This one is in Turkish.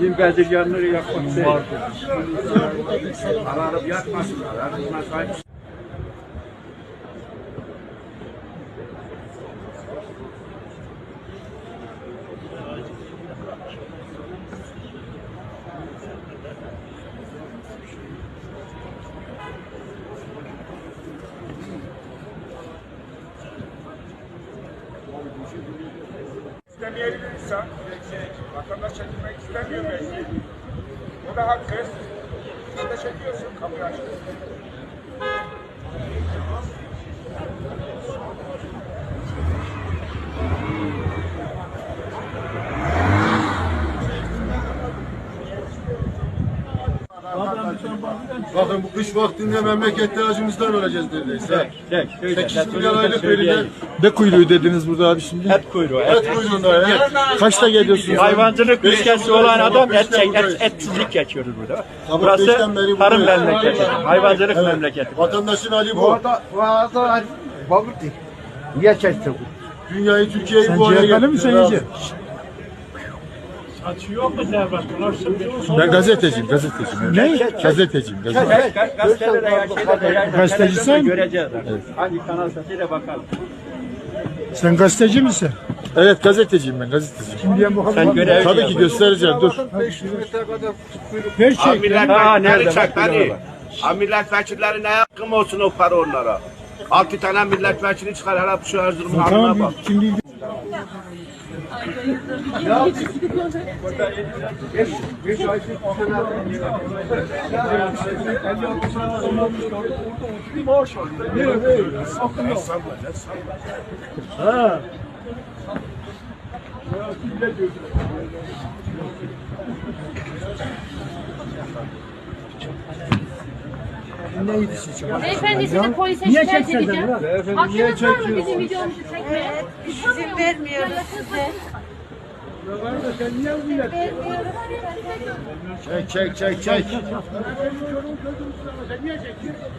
Din bezirganları yapmak değil. Aranıp yatmasınlar. Aranıp sahip istemeyebilir insan. Vatandaş çekilmek istemiyor belki. O da hakkı. Sen de çekiyorsun kapıyı açıyorsun. Bakın bu kış vaktinde memlekette acımızdan öleceğiz neredeyse. Çek, söyle. 8 milyar aylık verilen Ne kuyruğu dediniz burada abi şimdi? Et kuyruğu. Et. et kuyruğunda ya. Kaçta geliyorsunuz? Hayvancılık ülkesi olan adam et, et, etsizlik geçiyoruz burada. Burası tarım memleketi. Hayvancılık memleketi. Vatandaşın hali bu. Niye çekti Dünyayı, Türkiye'yi Sen bu hale CHP'li mi getirdiler sen abi. Ben gazeteciyim, gazeteciyim. Ne? Gazeteciyim, gazeteciyim. Gazetelere ya şeyde de yayın- Gazeteci sen? Göreceğiz. Hangi kanal bakalım. Sen gazeteci misin? Evet, gazeteciyim ben, gazeteciyim. Sen görev Tabii ki göstereceğim, dur. Her şey. Ha, Milletvekilleri nerede? çek beni. Ha milletvekilleri ne hakkım olsun o para onlara. Altı tane milletvekili çıkar hele şu Erzurum'un haline bak. Tamam, şimdi Beyefendi sizi polise şikayet edeceğim. Hakkınız var mı bizim videomuzu çekmeye? İzin vermiyoruz size. Yollarda sen niye bu yapıyorsun? Çek çek çek çek. Ben benim yorumu çözdüm sana. Sen niye çekiyorsun?